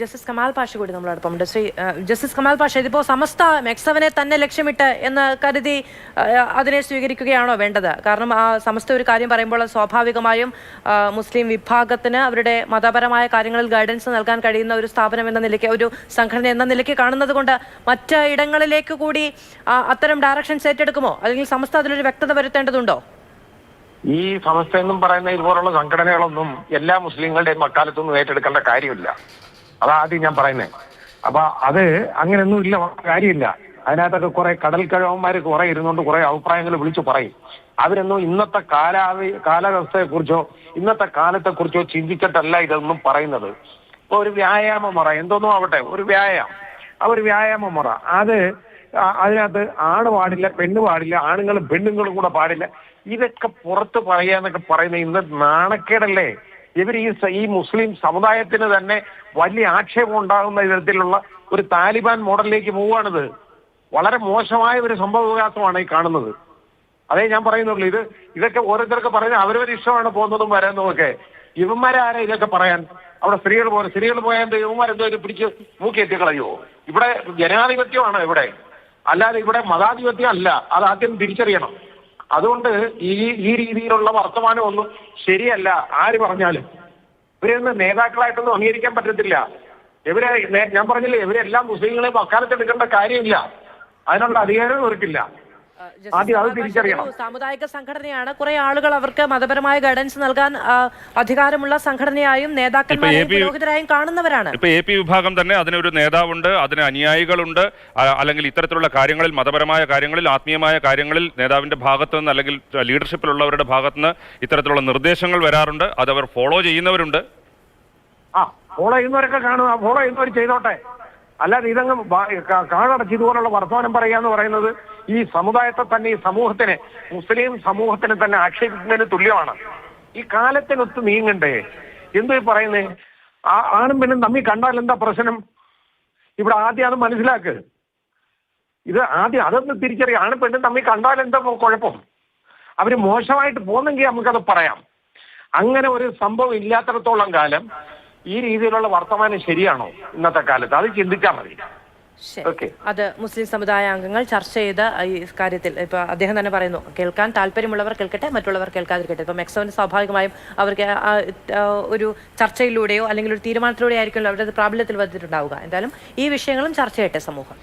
Justice Kamal Pasha കൂടി നമ്മളോടൊപ്പമുണ്ട് Shri justice Kamal Pasha ഇതിപ്പോ സമസ്ത മെക്സവനെ തന്നെ ലക്ഷ്യമിട്ട് എന്ന് കരുതി അതിനെ സ്വീകരിക്കുകയാണോ വേണ്ടത്? കാരണം ആ സമസ്ത ഒരു കാര്യം പറയുമ്പോൾ സ്വാഭാവികമായും മുസ്ലിം വിഭാഗത്തിന് അവരുടെ മതപരമായ കാര്യങ്ങളിൽ ഗൈഡൻസ് നൽകാൻ കഴിയുന്ന ഒരു സ്ഥാപനം എന്ന നിലയ്ക്ക് ഒരു സംഘടന എന്ന നിലയ്ക്ക് കാണുന്നത് കൊണ്ട് മറ്റ് ഇടങ്ങളിലേക്ക് കൂടി അത്തരം ഡയറക്ഷൻസ് ഏറ്റെടുക്കുമോ? അല്ലെങ്കിൽ സമസ്ത അതിലൊരു വ്യക്തത വരുത്തേണ്ടതുണ്ടോ? ഈ സമസ്ത എന്നും പറയുന്ന ഇതുപോലുള്ള സംഘടനകളൊന്നും എല്ലാ മുസ്ലിങ്ങളുടെയും മക്കാലത്തൊന്നും ഏറ്റെടുക്കേണ്ട കാര്യമില്ല. അതാദ്യം ഞാൻ പറയുന്നത് അപ്പൊ അത് അങ്ങനെയൊന്നും ഇല്ല കാര്യമില്ല. അതിനകത്തൊക്കെ കുറെ കടൽ കഴിവന്മാർ കുറെ ഇരുന്നുകൊണ്ട് കുറെ അഭിപ്രായങ്ങൾ വിളിച്ചു പറയും. അവരൊന്നും ഇന്നത്തെ കാലാവി കാലാവസ്ഥയെ കുറിച്ചോ ഇന്നത്തെ കാലത്തെ കുറിച്ചോ ചിന്തിച്ചിട്ടല്ല ഇതൊന്നും പറയുന്നത്. ഇപ്പൊ ഒരു വ്യായാമ മുറ എന്തോന്നും ആവട്ടെ ഒരു വ്യായാമം. ആ ഒരു വ്യായാമ മുറ. അത് അതിനകത്ത് ആണ് പാടില്ല പെണ്ണ് പാടില്ല ആണുങ്ങളും പെണ്ണുങ്ങളും കൂടെ പാടില്ല. ഇതൊക്കെ പുറത്ത് പറയാന്നൊക്കെ പറയുന്നത് ഇന്ന് നാണക്കേടല്ലേ? ഇവർ ഈ ഈ മുസ്ലിം സമുദായത്തിന് തന്നെ വലിയ ആക്ഷേപം ഉണ്ടാകുന്ന വിധത്തിലുള്ള ഒരു താലിബാൻ മോഡലിലേക്ക് പോവുകയാണിത്. വളരെ മോശമായ ഒരു സംഭവ വികാസമാണ് ഈ കാണുന്നത്. അതേ ഞാൻ പറയുന്നുള്ളൂ ഇത് ഇതൊക്കെ ഓരോരുത്തർക്ക് പറയുന്നത് അവരവർ ഇഷ്ടമാണ് പോകുന്നതും വരുന്നതും ഒക്കെ. ഇവന്മാരാരാ ഇതൊക്കെ പറയാൻ? അവിടെ സ്ത്രീകൾ പോലെ സ്ത്രീകൾ പോയാൽ ഇവന്മാരെന്തോ പിടിച്ച് മൂക്കിയെത്തി കളയോ ഇവിടെ ജനാധിപത്യമാണ് ഇവിടെ? അല്ലാതെ ഇവിടെ മതാധിപത്യം അല്ല അത് ആദ്യം തിരിച്ചറിയണം. അതുകൊണ്ട് ഈ ഈ രീതിയിലുള്ള വർത്തമാനം ഒന്നും ശരിയല്ല. ആര് പറഞ്ഞാലും. ഇവരെയൊന്ന് നേതാക്കളായിട്ടൊന്നും അംഗീകരിക്കാൻ പറ്റത്തില്ല. ഇവരെ ഞാൻ പറഞ്ഞില്ലേ ഇവരെല്ലാം മുസ്ലിങ്ങളെ വക്കാലത്തെടുക്കേണ്ട കാര്യമില്ല. അതിനുള്ള അധികാരം ഇവർക്കില്ല. ആദ്യം അത് തിരിച്ചറിയണം. സാമുദായിക സംഘടനയാണ്. കുറെ ആളുകൾ അവർക്ക് മതപരമായ ഗൈഡൻസ് നൽകാൻ അധികാരമുള്ള സംഘടനയായും നേതാക്കന്മാരെയും കാണുന്നവരാണ്. ഇപ്പൊ എ പി വിഭാഗം തന്നെ അതിനൊരു നേതാവുണ്ട് അതിന് അനുയായികളുണ്ട് അല്ലെങ്കിൽ ഇത്തരത്തിലുള്ള കാര്യങ്ങളിൽ മതപരമായ കാര്യങ്ങളിൽ ആത്മീയമായ കാര്യങ്ങളിൽ നേതാവിന്റെ ഭാഗത്തു നിന്ന് അല്ലെങ്കിൽ ലീഡർഷിപ്പിലുള്ളവരുടെ ഭാഗത്തു നിന്ന് ഇത്തരത്തിലുള്ള നിർദ്ദേശങ്ങൾ വരാറുണ്ട്. അത് അവർ ഫോളോ ചെയ്യുന്നവരുണ്ട്. ആ ഫോളോ ചെയ്യുന്നവരൊക്കെ കാണുക ഫോളോ ചെയ്യുന്നവർ ചെയ്തോട്ടെ. അല്ലാതെ ഇതങ്ങ് കാടടച്ച് ഇതുപോലുള്ള വർത്തമാനം പറയുക എന്ന് പറയുന്നത് ഈ സമുദായത്തെ തന്നെ ഈ സമൂഹത്തിനെ മുസ്ലിം സമൂഹത്തിനെ തന്നെ ആക്ഷേപിക്കുന്നതിന് തുല്യമാണ്. ഈ കാലത്തിനൊത്ത് നീങ്ങണ്ടേ? എന്തോ പറയുന്നേ? ആ ആണും പെണ്ണും തമ്മിൽ കണ്ടാൽ എന്താ പ്രശ്നം? ഇവിടെ ആദ്യം അത് മനസ്സിലാക്ക്. ഇത് ആദ്യം അതൊന്ന് തിരിച്ചറിയാം. ആണും പെണ്ണും തമ്മിൽ കണ്ടാൽ എന്താ കുഴപ്പം? അവർ മോശമായിട്ട് പോകുന്നെങ്കിൽ നമുക്കത് പറയാം. അങ്ങനെ ഒരു സംഭവം ഇല്ലാത്തടത്തോളം കാലം ഈ രീതിയിലുള്ള വർത്തമാനം ശരിയാണോ ഇന്നത്തെ കാലത്ത്? അത് ചിന്തിക്കാൻ മതി. അത് മുസ്ലിം സമുദായ അംഗങ്ങൾ ചർച്ച ചെയ്ത ഈ കാര്യത്തിൽ. ഇപ്പൊ അദ്ദേഹം തന്നെ പറയുന്നു കേൾക്കാൻ താല്പര്യമുള്ളവർ കേൾക്കട്ടെ മറ്റുള്ളവർ കേൾക്കാതിരിക്കട്ടെ. ഇപ്പൊ മെക്സോന് സ്വാഭാവികമായും അവർക്ക് ഒരു ചർച്ചയിലൂടെയോ അല്ലെങ്കിൽ ഒരു തീരുമാനത്തിലൂടെയോ ആയിരിക്കുമല്ലോ അവരുടെ പ്രാബല്യത്തിൽ വന്നിട്ടുണ്ടാവുക. എന്തായാലും ഈ വിഷയങ്ങളും ചർച്ച ചെയ്യട്ടെ സമൂഹം.